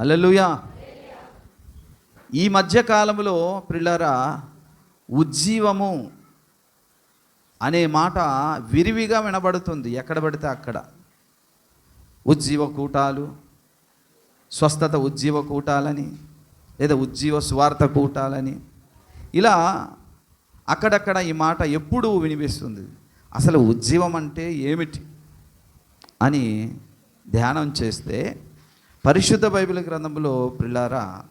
హల్లెలూయా. ఈ మధ్య కాలంలో పిల్లరా ఉజ్జీవము అనే మాట విరివిగా వినబడుతుంది. ఎక్కడ పడితే అక్కడ. ఉజ్జీవ కూటాలు స్వస్థత ఉజ్జీవ కూటాలని లేదా ఉజ్జీవ స్వార్థ కూటాలని. ఇలా అక్కడక్కడ ఈ మాట ఎప్పుడూ వినిపిస్తుంది. అసలు ఉజ్జీవం అంటే ఏమిటి అని ధ్యానం చేస్తే పరిశుద్ధ బైబిల్ గ్రంథంలో పిల్లారా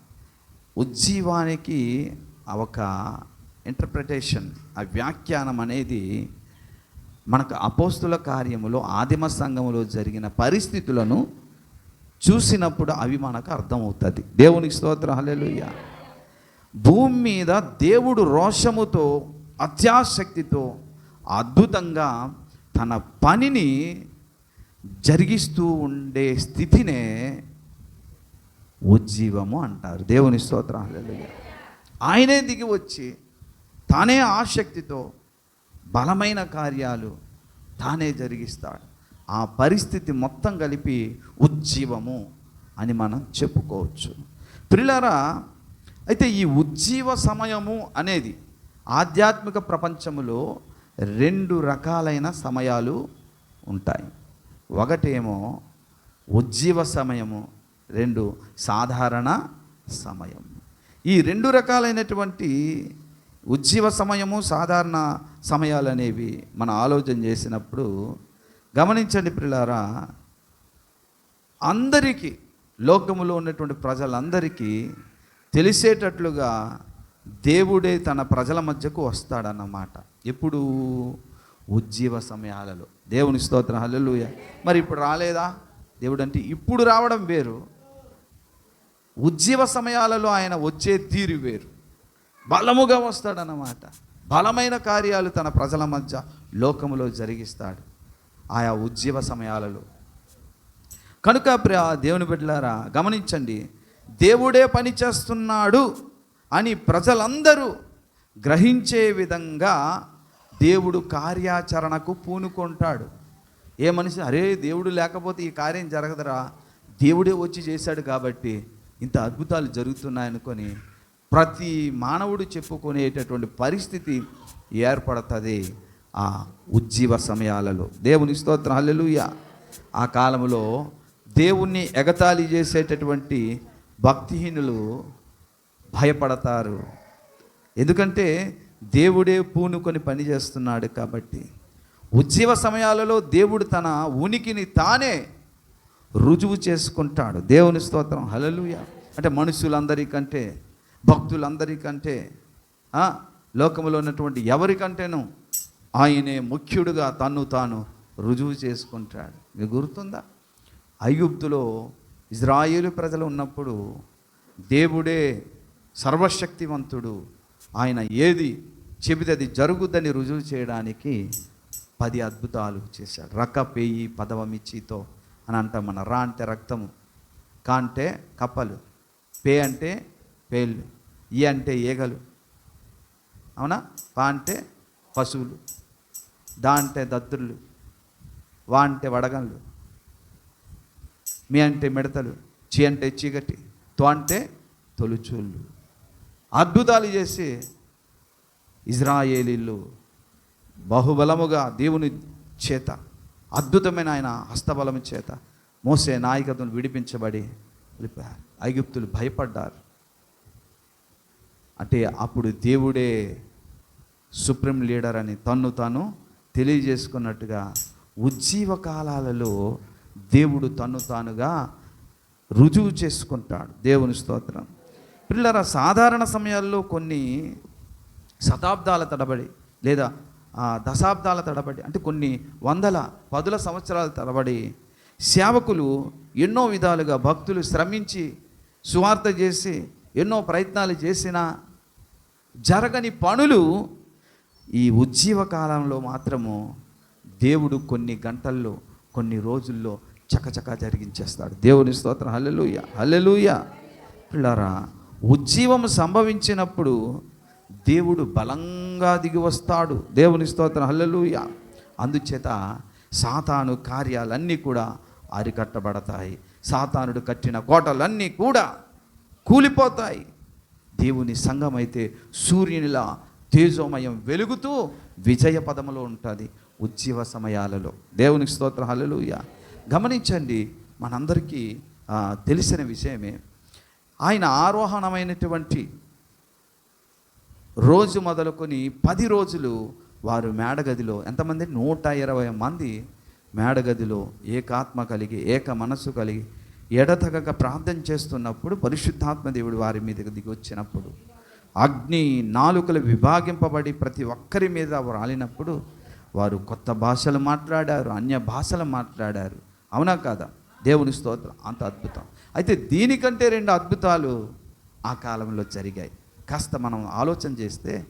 ఉజ్జీవానికి ఒక ఇంటర్ప్రిటేషన్ ఆ వ్యాఖ్యానం అనేది మనకు అపోస్తుల కార్యములో ఆదిమ సంఘములో జరిగిన పరిస్థితులను చూసినప్పుడు అవి మనకు అర్థమవుతుంది. దేవునికి స్తోత్ర హలెలుయ్య భూమి మీద దేవుడు రోషముతో అత్యాశక్తితో అద్భుతంగా తన పనిని జరిగిస్తూ ఉండే స్థితినే ఉజ్జీవము అంటారు. దేవుని స్తోత్రం. ఆయనే దిగి వచ్చి తానే ఆసక్తితో బలమైన కార్యాలు తానే జరిగిస్తాడు. ఆ పరిస్థితి మొత్తం కలిపి ఉజ్జీవము అని మనం చెప్పుకోవచ్చు. ప్రిలరా అయితే ఈ ఉజ్జీవ సమయము అనేది ఆధ్యాత్మిక ప్రపంచములో రెండు రకాలైన సమయాలు ఉంటాయి. ఒకటేమో ఉజ్జీవ సమయము రెండు సాధారణ సమయం. ఈ రెండు రకాలైనటువంటి ఉజ్జీవ సమయము సాధారణ సమయాలు అనేవి మన ఆలోచన చేసినప్పుడు గమనించండి పిల్లారా అందరికీ లోకములో ఉన్నటువంటి ప్రజలందరికీ తెలిసేటట్లుగా దేవుడే తన ప్రజల మధ్యకు వస్తాడన్నమాట. ఎప్పుడు? ఉజ్జీవ సమయాలలో. దేవుని స్తోత్రం హల్లుయ మరి ఇప్పుడు రాలేదా? దేవుడు అంటే ఇప్పుడు రావడం వేరు. ఉజ్జీవ సమయాలలో ఆయన వచ్చే తీరు వేరు. బలముగా వస్తాడన్నమాట. బలమైన కార్యాలు తన ప్రజల మధ్య లోకములో జరిగిస్తాడు. ఆయా ఉజ్జీవ సమయాలలో. కనుక ప్రియ దేవుని బిడ్డలారా గమనించండి. దేవుడే పని చేస్తున్నాడు అని ప్రజలందరూ గ్రహించే విధంగా దేవుడు కార్యాచరణకు పూనుకుంటాడు. ఏ మనిషి అరే దేవుడు లేకపోతే ఈ కార్యం జరగదురా. దేవుడే వచ్చి చేశాడు కాబట్టి ఇంత అద్భుతాలు జరుగుతున్నాయనుకొని ప్రతి మానవుడు చెప్పుకునేటటువంటి పరిస్థితి ఏర్పడుతుంది ఆ ఉజ్జీవ సమయాలలో. దేవుని స్తోత్రం. హల్లెలుయ. ఆ కాలంలో దేవుణ్ణి ఎగతాళి చేసేటటువంటి భక్తిహీనులు భయపడతారు. ఎందుకంటే దేవుడే పూనుకొని పని చేస్తున్నాడు కాబట్టి. ఉజ్జీవ సమయాలలో దేవుడు తన ఉనికిని తానే రుజువు చేసుకుంటాడు. దేవుని స్తోత్రం. హలలుయ అంటే మనుషులందరికంటే భక్తులందరికంటే లోకంలో లోకములో ఉన్నటువంటి ఎవరికంటేనూ ఆయనే ముఖ్యుడుగా తను తాను రుజువు చేసుకుంటాడు. మీకు గుర్తుందా? ఐగుప్తులో ఇజ్రాయేలు ప్రజలు ఉన్నప్పుడు దేవుడే సర్వశక్తివంతుడు. ఆయన ఏది చెబితే అది జరుగుద్దని రుజువు చేయడానికి పది అద్భుతాలు చేశాడు. రక పేయి పదవమిచ్చితో అని అంటాం మన రా అంటే రక్తము కా అంటే కప్పలు పే అంటే పేళ్ళు ఈ అంటే ఈగలు అవునా? పా అంటే పశువులు దా అంటే దద్దుర్లు వా అంటే వడగన్లు మీ అంటే మిడతలు చీ అంటే చీకటి తో అంటే తొలుచూళ్ళు. అద్భుతాలు చేసి ఇజ్రాయేలీలు బహుబలముగా దేవుని చేత అద్భుతమైన ఆయన హస్తబలం చేత మోసే నాయకత్వం విడిపించబడి వెళ్ళిపోయారు. ఐగుప్తులు భయపడ్డారు. అంటే అప్పుడు దేవుడే సుప్రీం లీడర్ అని తన్ను తాను తెలియజేసుకున్నట్టుగా ఉజ్జీవ కాలాలలో దేవుడు తన్ను తానుగా రుజువు చేసుకుంటాడు. దేవుని స్తోత్రం. పిల్లల సాధారణ సమయాల్లో కొన్ని శతాబ్దాల తడబడి లేదా దశాబ్దాల తడబడి అంటే కొన్ని వందల పదుల సంవత్సరాల తడబడి సేవకులు ఎన్నో విధాలుగా భక్తులు శ్రమించి సువార్త చేసి ఎన్నో ప్రయత్నాలు చేసిన జరగని పనులు ఈ ఉజ్జీవ కాలంలో మాత్రము దేవుడు కొన్ని గంటల్లో కొన్ని రోజుల్లో చకచకా జరిగించేస్తాడు. దేవుని స్తోత్రం. హల్లెలూయ హల్లెలూయ. పిల్లరా ఉజ్జీవం సంభవించినప్పుడు దేవుడు బలంగా దిగి వస్తాడు. దేవుని స్తోత్రం. హల్లెలూయ. అందుచేత సాతాను కార్యాలన్నీ కూడా అరికట్టబడతాయి. సాతానుడు కట్టిన కోటలన్నీ కూడా కూలిపోతాయి. దేవుని సంఘం అయితే సూర్యునిలా తేజోమయం వెలుగుతూ విజయ పదములో ఉంటుంది. ఉజ్జీవ సమయాలలో. దేవునికి స్తోత్ర. హల్లెలూయ. గమనించండి మనందరికీ తెలిసిన విషయమే. ఆయన ఆరోహణమైనటువంటి రోజు మొదలుకొని పది రోజులు వారు మేడగదిలో ఎంతమంది? నూట ఇరవై మంది మేడగదిలో ఏకాత్మ కలిగి ఏక మనస్సు కలిగి ఎడతగక ప్రార్థన చేస్తున్నప్పుడు పరిశుద్ధాత్మ దేవుడు వారి మీదకి దిగి వచ్చినప్పుడు అగ్ని నాలుకలు విభాగింపబడి ప్రతి ఒక్కరి మీద రాలినప్పుడు వారు కొత్త భాషలు మాట్లాడారు అన్య భాషలు మాట్లాడారు. అవునా కాదా? దేవుని స్తోత్రం. అంత అద్భుతం. అయితే దీనికంటే రెండు అద్భుతాలు ఆ కాలంలో జరిగాయి. కాస్త మనం ఆలోచన చేస్తే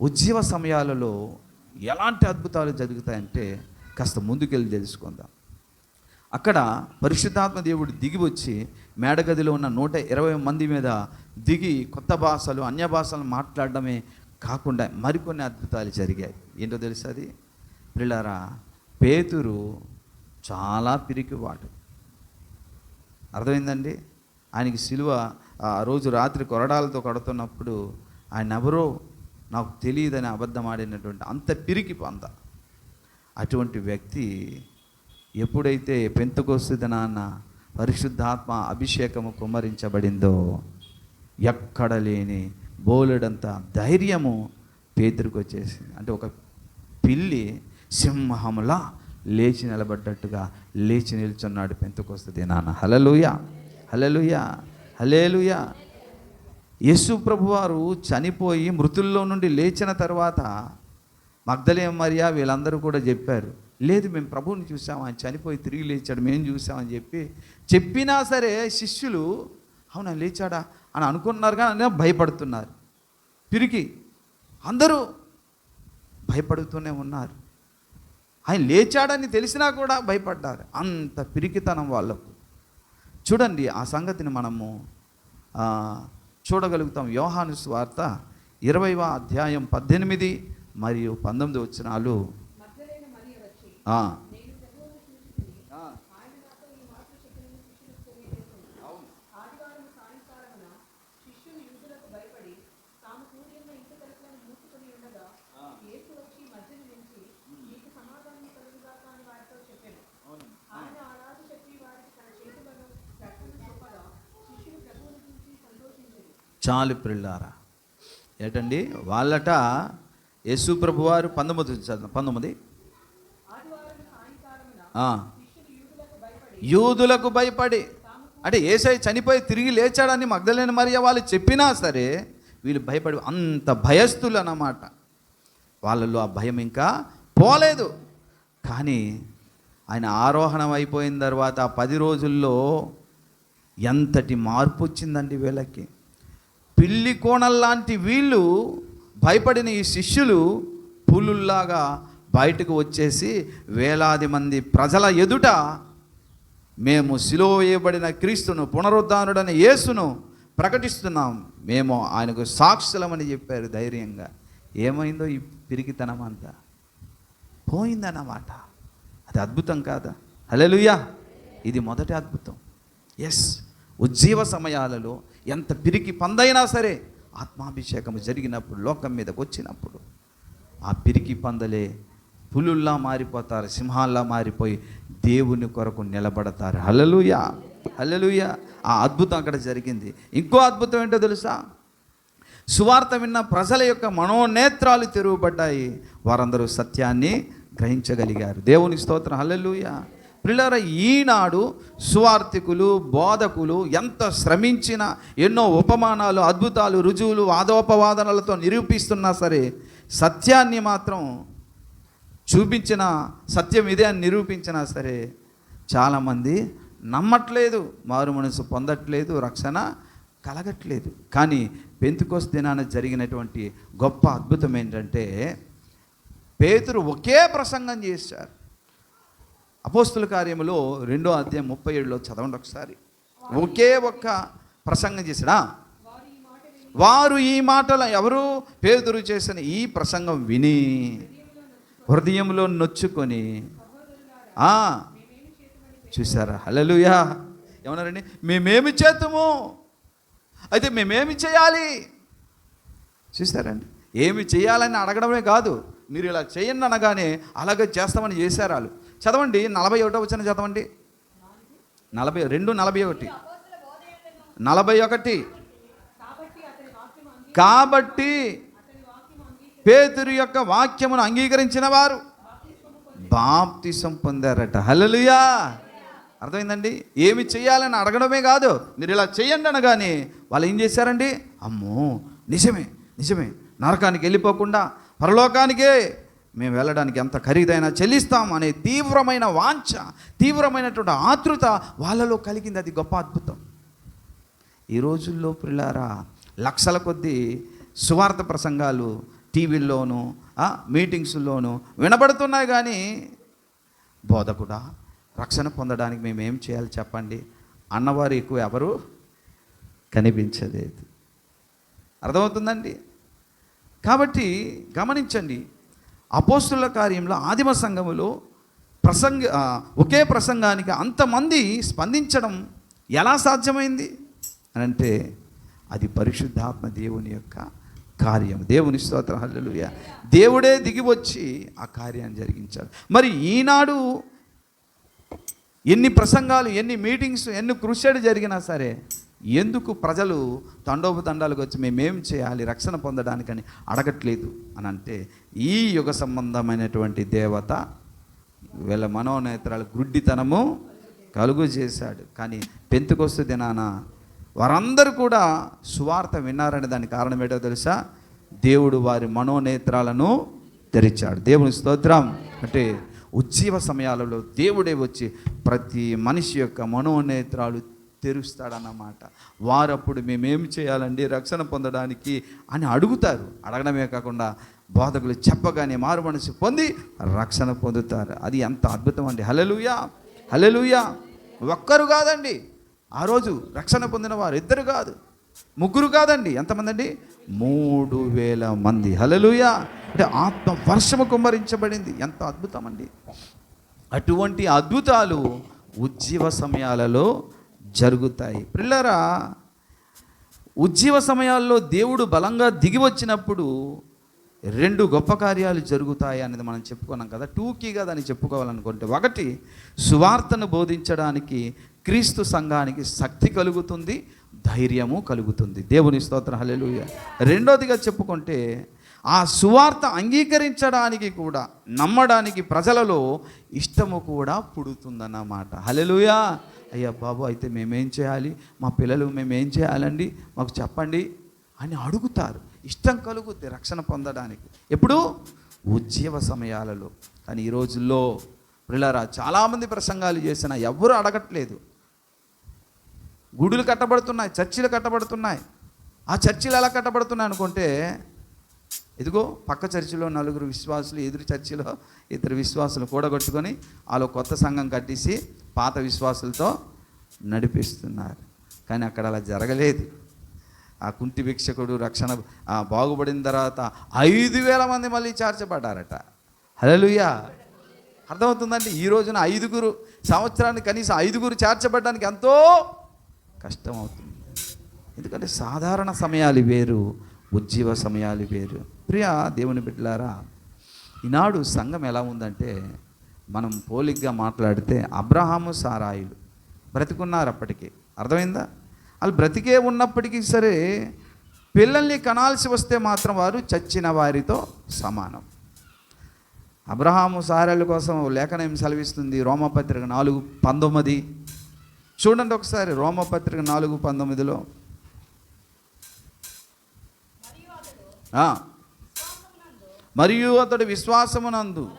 ఉజ్జీవ సమయాలలో ఎలాంటి అద్భుతాలు జరుగుతాయంటే కాస్త ముందుకెళ్ళి తెలుసుకుందాం. అక్కడ పరిశుద్ధాత్మ దేవుడు దిగి వచ్చి మేడగదిలో ఉన్న నూట ఇరవై మంది మీద దిగి కొత్త భాషలు అన్య భాషలు మాట్లాడడమే కాకుండా మరికొన్ని అద్భుతాలు జరిగాయి. ఏంటో తెలుసా అది? పిల్లరా పేతురు చాలా పిరికివాడు. అర్థమైందండి? ఆయనకి సిలువ ఆ రోజు రాత్రి కొరడాలతో కొడుతున్నప్పుడు ఆయన ఎవరో నాకు తెలియదని అబద్ధం ఆడినటువంటి అంత పిరికి పంత అటువంటి వ్యక్తి ఎప్పుడైతే పెంతుకొస్తుంది నాన్న పరిశుద్ధాత్మ అభిషేకము కుమ్మరించబడిందో ఎక్కడ లేని బోలెడంత ధైర్యము పేదరికి వచ్చేసింది. అంటే ఒక పిల్లి సింహములా లేచి నిలబడ్డట్టుగా లేచి నిల్చున్నాడు పెంతుకొస్తుంది నాన్న హలలుయ హలలుయ హలేలుయా యేసు ప్రభువారు చనిపోయి మృతుల్లో నుండి లేచిన తర్వాత మగ్ధలేం మరియా వీళ్ళందరూ కూడా చెప్పారు లేదు మేము ప్రభువుని చూసాం ఆయన చనిపోయి తిరిగి లేచాడు మేము చూసామని చెప్పి. చెప్పినా సరే శిష్యులు అవునా లేచాడా? అని అనుకున్నారు కానీ భయపడుతున్నారు. పిరికి అందరూ భయపడుతూనే ఉన్నారు. ఆయన లేచాడని తెలిసినా కూడా భయపడ్డారు. అంత పిరికితనం వాళ్ళకు. చూడండి ఆ సంగతిని మనము చూడగలుగుతాం. యోహాను స్వార్త ఇరవైవ అధ్యాయం పద్దెనిమిది మరియు పంతొమ్మిది వచ్చినాలు చాలు పిల్లారా ఏటండి? వాళ్ళట యేసు ప్రభు వారు పంతొమ్మిది చదువు పంతొమ్మిది? యూదులకు భయపడి. అంటే ఏసై చనిపోయి తిరిగి లేచాడని మగ్ధలేని మరియ వాళ్ళు చెప్పినా సరే వీళ్ళు భయపడి అంత భయస్థులు అన్నమాట వాళ్ళలో ఆ భయం ఇంకా పోలేదు. కానీ ఆయన ఆరోహణం అయిపోయిన తర్వాత ఆ పది రోజుల్లో ఎంతటి మార్పు వచ్చిందండి వీళ్ళకి? పిల్లి కోణల్లాంటి వీళ్ళు భయపడిన ఈ శిష్యులు పులుల్లాగా బయటకు వచ్చేసి వేలాది మంది ప్రజల ఎదుట మేము సిలువ వేయబడిన క్రీస్తును పునరుద్ధానుడని యేసును ప్రకటిస్తున్నాం. మేము ఆయనకు సాక్షులమని చెప్పారు ధైర్యంగా. ఏమైందో ఈ పిరికితనం అంతా? పోయిందన్నమాట. అది అద్భుతం కాదా? హల్లెలూయా! ఇది మొదటి అద్భుతం. ఎస్ ఉజ్జీవ సమయాలలో ఎంత పిరికి పందైనా సరే ఆత్మాభిషేకం జరిగినప్పుడు లోకం మీదకి వచ్చినప్పుడు ఆ పిరికి పందలే పులుల్లా మారిపోతారు సింహాల్లా మారిపోయి దేవుని కొరకు నిలబడతారు. హల్లెలూయా! హలలుయ ఆ అద్భుతం అక్కడ జరిగింది. ఇంకో అద్భుతం ఏంటో తెలుసా? సువార్త విన్న ప్రజల యొక్క మనోనేత్రాలు తెరువబడ్డాయి. వారందరూ సత్యాన్ని గ్రహించగలిగారు. దేవుని స్తోత్రం. హల్లెలూయా! పిల్లర ఈనాడు సువార్థికులు బోధకులు ఎంత శ్రమించినా ఎన్నో ఉపమానాలు అద్భుతాలు రుజువులు వాదోపవాదనలతో నిరూపిస్తున్నా సరే సత్యాన్ని మాత్రం చూపించిన సత్యం ఇదే అని నిరూపించినా సరే చాలామంది నమ్మట్లేదు మారు మనసు పొందట్లేదు రక్షణ కలగట్లేదు. కానీ పెంతుకోస్ దినాన జరిగినటువంటి గొప్ప అద్భుతం ఏంటంటే పేతురు ఒకే ప్రసంగం చేశారు. అపోస్తుల కార్యములో రెండో అధ్యాయం ముప్పై ఏడులో చదవండి ఒకసారి. ఒకే ఒక్క ప్రసంగం చేసినా వారు ఈ మాటలు ఎవరు? పేదరు చేసిన ఈ ప్రసంగం విని హృదయంలో నొచ్చుకొని చూసారా హలలుయా ఏమన్నారండి? మేమేమి చేద్దాము అయితే మేమేమి చేయాలి? చూసారండి ఏమి చేయాలని అడగడమే కాదు మీరు ఇలా చేయండి అనగానే అలాగే చేస్తామని చేశారు వాళ్ళు. చదవండి నలభై ఒకటో వచ్చిన చదవండి. నలభై రెండు నలభై ఒకటి. నలభై ఒకటి. కాబట్టి పేతురు యొక్క వాక్యమును అంగీకరించిన వారు బాప్తిసం పొందారట. హలలుయా అర్థమైందండి? ఏమి చేయాలని అడగడమే కాదు మీరు ఇలా చేయండి అనగానే వాళ్ళు ఏం చేశారండి? అమ్మో నిజమే నిజమే. నరకానికి వెళ్ళిపోకుండా పరలోకానికే మేము వెళ్ళడానికి ఎంత ఖరీదైనా చెల్లిస్తాం అనే తీవ్రమైన వాంఛ తీవ్రమైనటువంటి ఆతృత వాళ్ళలో కలిగింది. అది గొప్ప అద్భుతం. ఈ రోజుల్లో పిల్లారా లక్షల కొద్దీ సువార్త ప్రసంగాలు టీవీల్లోనూ ఆ, మీటింగ్స్లోనూ వినబడుతున్నాయి కానీ బోధకుడా రక్షణ పొందడానికి మేము ఏం చేయాలి చెప్పండి? అన్నవారు ఎక్కువ ఎవరు? కనిపించలేదు. అర్థమవుతుందండి? కాబట్టి గమనించండి అపోస్తుల కార్యంలో ఆదిమ సంఘములో ప్రసంగ ఒకే ప్రసంగానికి అంతమంది స్పందించడం ఎలా సాధ్యమైంది? అని అంటే అది పరిశుద్ధాత్మ దేవుని యొక్క కార్యం. దేవుని స్తోత్రం హల్లెలూయా. దేవుడే దిగి వచ్చి ఆ కార్యాన్ని జరిగించాడు. మరి ఈనాడు ఎన్ని ప్రసంగాలు ఎన్ని మీటింగ్స్ ఎన్ని కృషి జరిగినా సరే ఎందుకు ప్రజలు తండోపతండాలకు వచ్చి మేమేం చేయాలి రక్షణ పొందడానికని అడగట్లేదు అని అంటే ఈ యుగ సంబంధమైనటువంటి దేవత వీళ్ళ మనోనేత్రాలు గుడ్డితనము కలుగు చేశాడు. కానీ పెంతుకొస్తు దినాన వారందరూ కూడా సువార్త విన్నారనే దానికి కారణం ఏంటో తెలుసా? దేవుడు వారి మనోనేత్రాలను తెరిచాడు. దేవుని స్తోత్రం. అంటే ఉజ్జీవ సమయాలలో దేవుడే వచ్చి ప్రతి మనిషి యొక్క మనోనేత్రాలు తెరుస్తాడన్నమాట. వారప్పుడు మేమేం చేయాలండి? రక్షణ పొందడానికి అని అడుగుతారు. అడగడమే కాకుండా బోధకులు చెప్పగానే మారు మనసు పొంది రక్షణ పొందుతారు. అది ఎంత అద్భుతం అండి. హలెలుయా హలెలుయా ఒక్కరు కాదండి. ఆ రోజు రక్షణ పొందిన వారు ఇద్దరు కాదు. ముగ్గురు కాదండి. ఎంతమంది అండి మూడు వేల మంది. హలలుయా అంటే ఆత్మ వర్షము కుమ్మరించబడింది. ఎంత అద్భుతం అండి అటువంటి అద్భుతాలు ఉజ్జీవ సమయాలలో జరుగుతాయి. పిల్లరా ఉజ్జీవ సమయాల్లో దేవుడు బలంగా దిగి వచ్చినప్పుడు రెండు గొప్ప కార్యాలు జరుగుతాయి అనేది మనం చెప్పుకున్నాం కదా. టూకీగా దాన్ని చెప్పుకోవాలనుకుంటే ఒకటి సువార్తను బోధించడానికి క్రీస్తు సంఘానికి శక్తి కలుగుతుంది ధైర్యము కలుగుతుంది. దేవుని స్తోత్ర హల్లెలూయా. రెండోదిగా చెప్పుకుంటే ఆ సువార్త అంగీకరించడానికి కూడా నమ్మడానికి ప్రజలలో ఇష్టము కూడా పుడుతుందన్నమాట. హలెలుయా అయ్యా బాబు అయితే మేమేం చేయాలి? మా పిల్లలు మేమేం చేయాలండి? మాకు చెప్పండి అని అడుగుతారు. ఇష్టం కలుగుద్ది రక్షణ పొందడానికి. ఎప్పుడు ఉజ్జీవ సమయాలలో. కానీ ఈ రోజుల్లో పిల్లరా చాలామంది ప్రసంగాలు చేసినా ఎవరు అడగట్లేదు. గుడులు కట్టబడుతున్నాయి చర్చిలు కట్టబడుతున్నాయి. ఆ చర్చిలు ఎలా కట్టబడుతున్నాయి అనుకుంటే ఇదిగో పక్క చర్చిలో నలుగురు విశ్వాసులు ఎదురు చర్చిలో ఇద్దరు విశ్వాసులు కూడగొట్టుకొని వాళ్ళు కొత్త సంఘం కట్టేసి పాత విశ్వాసులతో నడిపిస్తున్నారు. కానీ అక్కడ అలా జరగలేదు. ఆ కుంటి భిక్షకుడు రక్షణ బాగుపడిన తర్వాత ఐదు వేల మంది మళ్ళీ చేర్చబడ్డారట. హలలుయా అర్థమవుతుందండి? ఈ రోజున ఐదుగురు సంవత్సరానికి కనీసం ఐదుగురు చేర్చబడడానికి ఎంతో కష్టం అవుతుంది ఎందుకంటే సాధారణ సమయాలు వేరు ఉజ్జీవ సమయాలు వేరు. ప్రియ దేవుని బిడ్డలారా ఈనాడు సంఘం ఎలా ఉందంటే మనం పోలిగ్గా మాట్లాడితే అబ్రహాము సారాయిలు బ్రతికున్నారు అప్పటికీ అర్థమైందా? వాళ్ళు బ్రతికే ఉన్నప్పటికీ సరే పిల్లల్ని కనాల్సి వస్తే మాత్రం వారు చచ్చిన వారితో సమానం. అబ్రహాము సారాల కోసం లేఖనం సెలవిస్తుంది రోమపత్రిక నాలుగు పంతొమ్మిది. చూడండి ఒకసారి రోమపత్రిక నాలుగు పంతొమ్మిదిలో. మరియు అతడు విశ్వాసమునందు.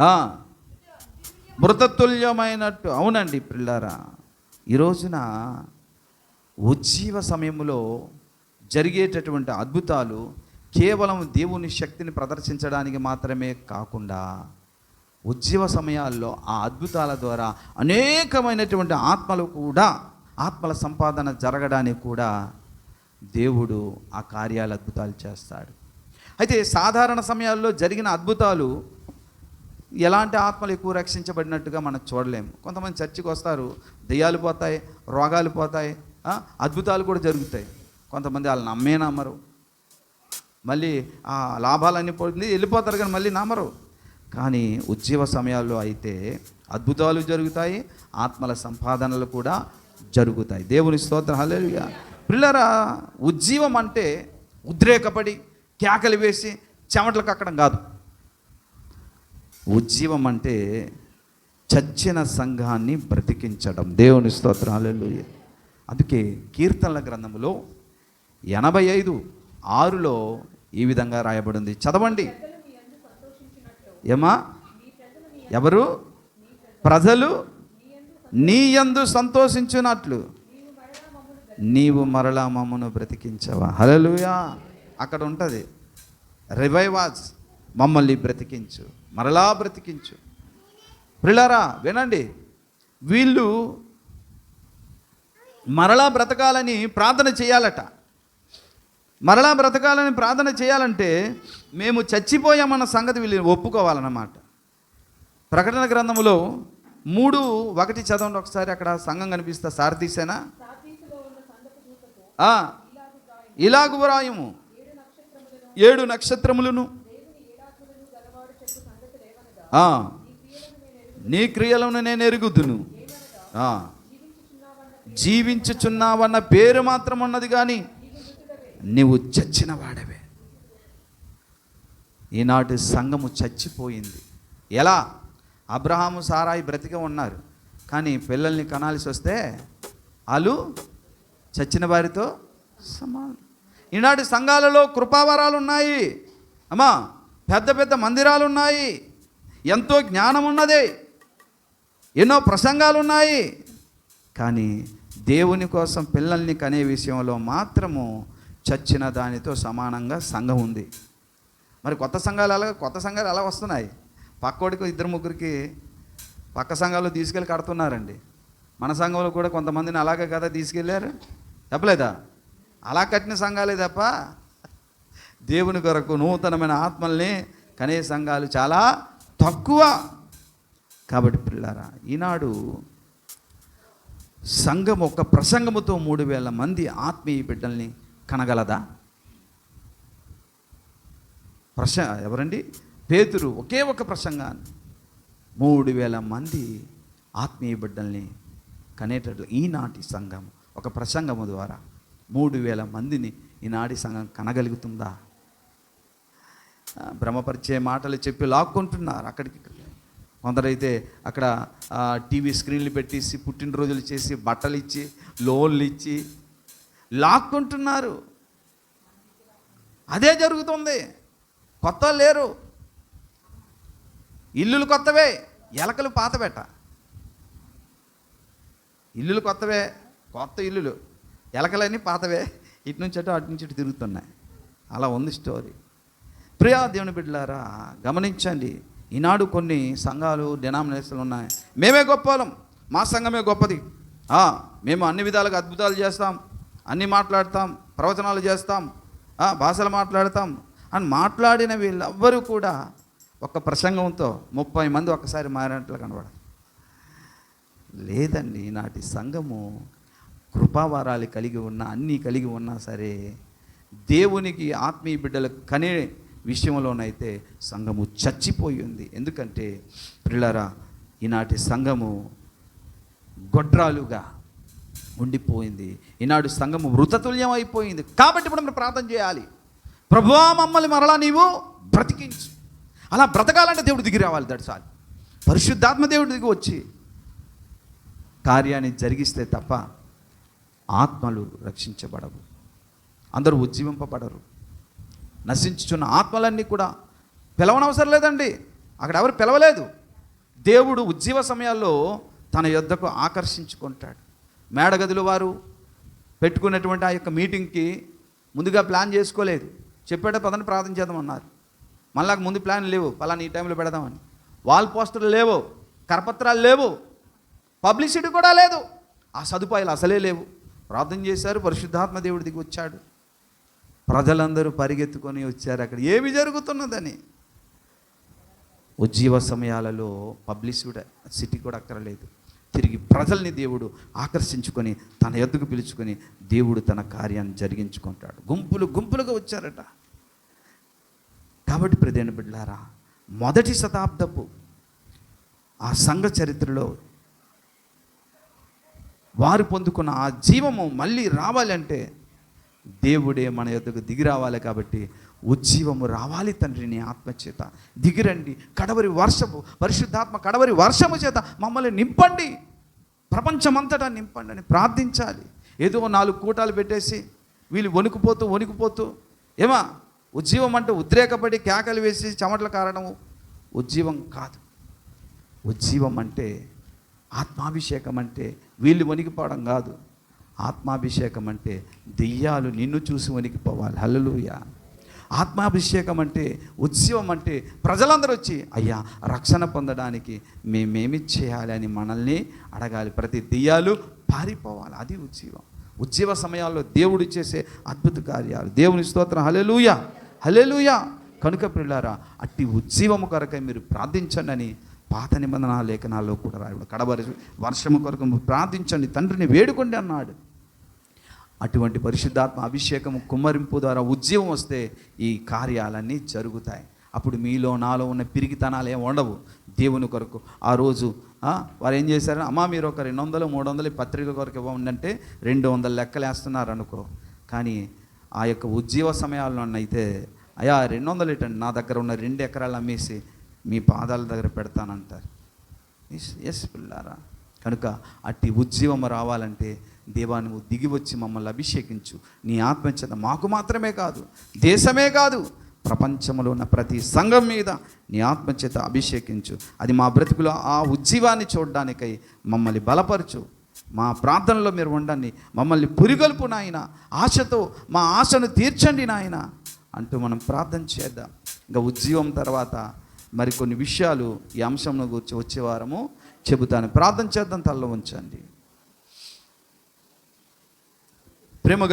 ఆ. మృతతుల్యమైనట్టు. అవునండి పిల్లారా ఈ రోజున ఉజ్జీవ సమయంలో జరిగేటటువంటి అద్భుతాలు కేవలం దేవుని శక్తిని ప్రదర్శించడానికి మాత్రమే కాకుండా ఉజ్జీవ సమయాల్లో ఆ అద్భుతాల ద్వారా అనేకమైనటువంటి ఆత్మలు కూడా ఆత్మల సంపాదన జరగడానికి కూడా దేవుడు ఆ కార్యాలు అద్భుతాలు చేస్తాడు. అయితే సాధారణ సమయాల్లో జరిగిన అద్భుతాలు ఎలాంటి ఆత్మలు ఎక్కువ రక్షించబడినట్టుగా మనం చూడలేము. కొంతమంది చర్చికి వస్తారు దెయ్యాలు పోతాయి రోగాలు పోతాయి అద్భుతాలు కూడా జరుగుతాయి. కొంతమంది వాళ్ళు నమ్మే నమ్మరు. మళ్ళీ ఆ లాభాలన్నీ పోతుంది వెళ్ళిపోతారు కానీ మళ్ళీ నమ్మరు. కానీ ఉజ్జీవ సమయాల్లో అయితే అద్భుతాలు జరుగుతాయి ఆత్మల సంపాదనలు కూడా జరుగుతాయి. దేవుని స్తోత్ర హలేలుగా పిల్లరా ఉజ్జీవం అంటే ఉద్రేకపడి కేకలు వేసి చెమటలు కక్కడం కాదు. ఉజ్జీవం అంటే చచ్చిన సంఘాన్ని బ్రతికించడం. దేవుని స్తోత్రాలు అందుకే కీర్తనల గ్రంథములో ఎనభై ఐదు ఆరులో ఈ విధంగా రాయబడింది. చదవండి. ఏమా? ఎవరు? ప్రజలు నీ యందు సంతోషించున్నట్లు నీవు మరలా మమ్మను బ్రతికించవా? హలలుయా అక్కడ ఉంటుంది. రివైవాజ్. మమ్మల్ని బ్రతికించు. మరలా బ్రతికించు. ప్రిలారా వినండి. వీళ్ళు మరలా బ్రతకాలని ప్రార్థన చేయాలట. మరలా బ్రతకాలని ప్రార్థన చేయాలంటే మేము చచ్చిపోయామన్న సంగతి వీళ్ళు ఒప్పుకోవాలన్నమాట. ప్రకటన గ్రంథములో మూడు ఒకటి చదవండి ఒకసారి అక్కడ సంఘం కనిపిస్తా. సారథీసేనా? ఆ, ఇలాగు వ్రాయము ఏడు నక్షత్రములను. నీ క్రియలను నేను ఎరుగుదును. జీవించుచున్నావన్న పేరు మాత్రం ఉన్నది కానీ నువ్వు చచ్చిన వాడవే ఈనాటి సంఘము చచ్చిపోయింది. ఎలా? అబ్రహాము సారాయి బ్రతికే ఉన్నారు. కానీ పిల్లల్ని కనాల్సి వస్తే వాళ్ళు చచ్చిన వారితో సమానం. ఈనాటి సంఘాలలో కృపావరాలు ఉన్నాయి అమ్మా పెద్ద పెద్ద మందిరాలు ఉన్నాయి ఎంతో జ్ఞానం ఉన్నది ఎన్నో ప్రసంగాలు ఉన్నాయి కానీ దేవుని కోసం పిల్లల్ని కనే విషయంలో మాత్రము చచ్చిన దానితో సమానంగా సంఘం ఉంది. మరి కొత్త సంఘాలు ఎలా కొత్త సంఘాలు ఎలా వస్తున్నాయి? పక్కోడికి ఇద్దరు ముగ్గురికి పక్క సంఘాలు తీసుకెళ్ళి కడుతున్నారండి. మన సంఘంలో కూడా కొంతమందిని అలాగే కదా తీసుకెళ్ళారు? చెప్పలేదా? అలా కట్టిన సంఘాలే తప్ప దేవుని కొరకు నూతనమైన ఆత్మల్ని కనే సంఘాలు చాలా తక్కువ. కాబట్టి పిల్లారా ఈనాడు సంఘం ఒక ప్రసంగముతో మూడు వేల మంది ఆత్మీయ బిడ్డల్ని కనగలదా? ప్రస ఎవరండి? పేతురు ఒకే ఒక ప్రసంగాన్ని. మూడు వేల మంది ఆత్మీయ బిడ్డల్ని కనేటట్లు ఈనాటి సంఘం ఒక ప్రసంగము ద్వారా మూడు వేల మందిని ఈనాటి సంఘం కనగలుగుతుందా? భ్రమపరిచే మాటలు చెప్పి లాక్కుంటున్నారు అక్కడికి కొందరైతే అక్కడ టీవీ స్క్రీన్లు పెట్టేసి పుట్టినరోజులు చేసి బట్టలు ఇచ్చి లోన్లు ఇచ్చి లాక్కుంటున్నారు. అదే జరుగుతుంది. కొత్త లేరు. ఇల్లులు కొత్తవే ఎలకలు పాతబెట్ట ఇల్లులు కొత్తవే కొత్త ఇల్లులు. ఎలకలన్నీ పాతవే. ఇటు నుంచి అటు అటు నుంచి ఇటు తిరుగుతున్నాయి. అలా ఉంది స్టోరీ. ప్రియా దేవుని బిడ్డలారా గమనించండి. ఈనాడు కొన్ని సంఘాలు డినామినేషన్లు ఉన్నాయి. మేమే గొప్పలం మా సంఘమే గొప్పది. మేము అన్ని విధాలుగా అద్భుతాలు చేస్తాం. అన్నీ మాట్లాడతాం. ప్రవచనాలు చేస్తాం. భాషలు మాట్లాడతాం. అని మాట్లాడిన వీళ్ళెవ్వరూ కూడా ఒక ప్రసంగంతో ముప్పై మంది ఒక్కసారి మారినట్లు కనబడదు. లేదండి నాటి సంఘము కృపావారాలు కలిగి ఉన్న అన్నీ కలిగి ఉన్నా సరే దేవునికి ఆత్మీయ బిడ్డలకు కనే విషయంలోనైతే సంఘము చచ్చిపోయింది ఎందుకంటే పిల్లరా ఈనాటి సంఘము గొడ్రాలుగా ఉండిపోయింది. ఈనాడు సంఘము మృతతుల్యం అయిపోయింది. కాబట్టి ఇప్పుడు మనం ప్రార్థన చేయాలి. ప్రభువా మమ్మల్ని మరలా నీవు బ్రతికించు. అలా బ్రతకాలంటే దేవుడు దిగి రావాలి దట్సాలి పరిశుద్ధాత్మ దేవుడు దిగి వచ్చి కార్యాన్ని జరిగిస్తే తప్ప ఆత్మలు రక్షించబడవు. అందరూ ఉజ్జీవింపబడరు. నశించుచున్న ఆత్మలన్నీ కూడా పిలవనవసరం లేదండి. అక్కడ ఎవరు పిలవలేదు. దేవుడు ఉజ్జీవ సమయాల్లో తన యొద్దకు ఆకర్షించుకుంటాడు. మేడగదులు వారు పెట్టుకున్నటువంటి ఆ యొక్క మీటింగ్కి ముందుగా ప్లాన్ చేసుకోలేదు. చెప్పాడే పదని ప్రార్థన చేద్దామన్నారు మళ్ళా ముందు ప్లాన్ లేవు. పలానా ఈ టైంలో పెడదామని. వాల్ పోస్టర్లు లేవు. కరపత్రాలు లేవు. పబ్లిసిటీ కూడా లేదు. ఆ సదుపాయాలు అసలే లేవు. ప్రార్థన చేశారు. పరిశుద్ధాత్మ దేవుడి దిగి వచ్చాడు. ప్రజలందరూ పరిగెత్తుకొని వచ్చారు అక్కడ. ఏమి జరుగుతున్నదని? ఉజ్జీవ సమయాలలో పబ్లిసిటీ సిటీ కూడా అక్కరలేదు తిరిగి ప్రజల్ని దేవుడు ఆకర్షించుకొని తన ఎద్దుకు పిలుచుకొని దేవుడు తన కార్యాన్ని జరిగించుకుంటాడు. గుంపులు గుంపులుగా వచ్చారట. కాబట్టి ప్రదేణ బిడ్డారా మొదటి శతాబ్దపు ఆ సంఘ చరిత్రలో వారు పొందుకున్న ఆ జీవము మళ్ళీ రావాలంటే దేవుడే మన యొద్దకు దిగి రావాలి కాబట్టి ఉజ్జీవము రావాలి తండ్రి నీ ఆత్మచేత దిగిరండి. కడవరి వర్షము పరిశుద్ధాత్మ కడవరి వర్షము చేత మమ్మల్ని నింపండి. ప్రపంచమంతటా నింపండి అని ప్రార్థించాలి. ఏదో నాలుగు కూటాలు పెట్టేసి వీళ్ళు వణుకుపోతూ వణుకుపోతూ ఏమా? ఉజ్జీవం అంటే ఉద్రేకపడి కేకలు వేసి చెమటల కారణము ఉజ్జీవం కాదు. ఉజ్జీవం అంటే ఆత్మాభిషేకం అంటే వీళ్ళు వణికిపోవడం కాదు. ఆత్మాభిషేకం అంటే దెయ్యాలు నిన్ను చూసి వణికిపోవాలి. హలలుయ ఆత్మాభిషేకం అంటే ఉత్సవం అంటే ప్రజలందరూ వచ్చి అయ్యా రక్షణ పొందడానికి మేమేమి చేయాలి? అని మనల్ని అడగాలి. ప్రతి దెయ్యాలు పారిపోవాలి. అది ఉజ్జీవం ఉజ్జీవ సమయాల్లో దేవుడు చేసే అద్భుత కార్యాలు. దేవుని స్తోత్రం. హలెలుయ హలెలుయ కనుక పిల్లారా అట్టి ఉజ్జీవము కొరకై మీరు ప్రార్థించండి అని పాత నిబంధన లేఖనాల్లో కూడా రాయబడి కడబరి వర్షము కొరకు ప్రార్థించండి. తండ్రిని వేడుకోండి అన్నాడు. అటువంటి పరిశుద్ధాత్మ అభిషేకము కుమ్మరింపు ద్వారా ఉద్యమం వస్తే ఈ కార్యాలన్నీ జరుగుతాయి. అప్పుడు మీలో నాలో ఉన్న పిరిగితనాలు ఏమి ఉండవు. దేవుని కొరకు ఆ రోజు వారు ఏం చేశారు? అమ్మా మీరు ఒక రెండు వందలు మూడు వందలు పత్రిక కొరకు ఇవ్వండి అంటే రెండు వందల లెక్కలు వేస్తున్నారు అనుకో కానీ ఆ యొక్క ఉజ్జీవ సమయాల్లోనైతే అయ్యా రెండు వందలు ఇటండి నా దగ్గర ఉన్న రెండు ఎకరాలు అమ్మేసి మీ పాదాల దగ్గర పెడతానంటారు. ఎస్ ఎస్ పిల్లారా. కనుక అట్టి ఉజ్జీవం రావాలంటే దేవా నువ్వు దిగి వచ్చి మమ్మల్ని అభిషేకించు. నీ ఆత్మచేత మాకు మాత్రమే కాదు దేశమే కాదు ప్రపంచంలో ఉన్న ప్రతి సంఘం మీద నీ ఆత్మచేత అభిషేకించు. అది మా బ్రతుకులో ఆ ఉజ్జీవాన్ని చూడడానికై మమ్మల్ని బలపరచు. మా ప్రార్థనలో మీరు ఉండండి. మమ్మల్ని పురిగొల్పు నాయన ఆశతో మా ఆశను తీర్చండి నాయన అంటూ మనం ప్రార్థన చేద్దాం. ఇంకా ఉజ్జీవం తర్వాత మరికొన్ని విషయాలు ఈ అంశంలో గురించి వచ్చే వారము చెబుతాను. ప్రార్థన చేద్దాం తల్ల ఉంచండి. ప్రేమ